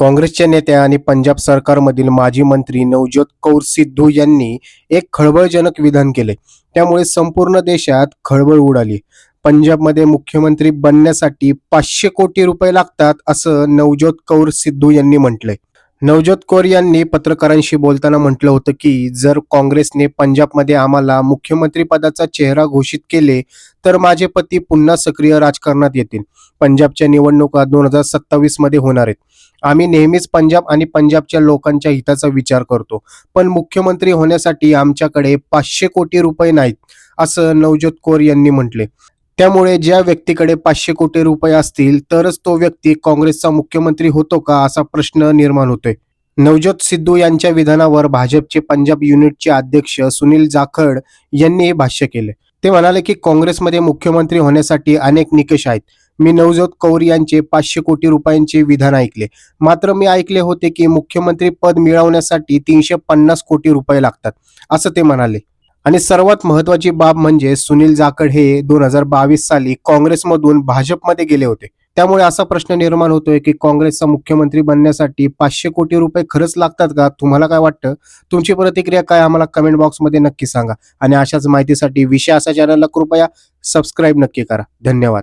काँग्रेसच्या नेत्या आणि पंजाब सरकारमधील माजी मंत्री नवज्योत कौर सिद्धू यांनी एक खळबळजनक विधान केले त्यामुळे संपूर्ण देशात खळबळ उडाली. पंजाबमध्ये मुख्यमंत्री बनण्यासाठी पाचशे कोटी रुपये लागतात असं नवज्योत कौर सिद्धू यांनी म्हटलंय. नवज्योत कौर यांनी पत्रकारांशी बोलताना म्हटलं होतं की जर काँग्रेसने पंजाबमध्ये आम्हाला मुख्यमंत्री पदाचा चेहरा घोषित केले तर माझे पती पुन्हा सक्रिय राजकारणात येतील. पंजाबच्या निवडणुका दोन हजार सत्तावीसमध्ये होणार आहेत. आम्ही नेहमीच पंजाब आणि पंजाबच्या लोकांच्या हिताचा विचार करतो. पण मुख्यमंत्री होण्यासाठी आमच्याकडे पाचशे कोटी रुपये नाहीत असं नवज्योत कौर यांनी म्हटले. त्यामुळे ज्या व्यक्तीकडे पाचशे कोटी रुपये असतील तरच तो व्यक्ती काँग्रेसचा मुख्यमंत्री होतो का असा प्रश्न निर्माण होतोय. नवज्योत सिद्धू यांच्या विधानावर भाजपचे पंजाब युनिटचे अध्यक्ष सुनील जाखड यांनी हे भाष्य केले. ते म्हणाले की काँग्रेसमध्ये मुख्यमंत्री होण्यासाठी अनेक निकष आहेत. मी नवज्योत कौर यांचे पाचशे कोटी रुपयांचे विधान ऐकले. मात्र मी ऐकले होते की मुख्यमंत्री पद मिळवण्यासाठी तीनशे पन्नास कोटी रुपये लागतात असं ते म्हणाले. आणि सर्वात महत्वाची बाब म्हणजे सुनील जाखड हे दोन हजार बावीस साली काँग्रेसमधून भाजपमध्ये गेले होते. त्यामुळे असा प्रश्न निर्माण होतोय की काँग्रेसचा मुख्यमंत्री बनण्यासाठी पाचशे कोटी रुपये खरंच लागतात का? तुम्हाला काय वाटतं? तुमची प्रतिक्रिया काय? आम्हाला कमेंट बॉक्समध्ये नक्की सांगा. आणि अशाच माहितीसाठी विषय असा चॅनलला कृपया सबस्क्राईब नक्की करा. धन्यवाद.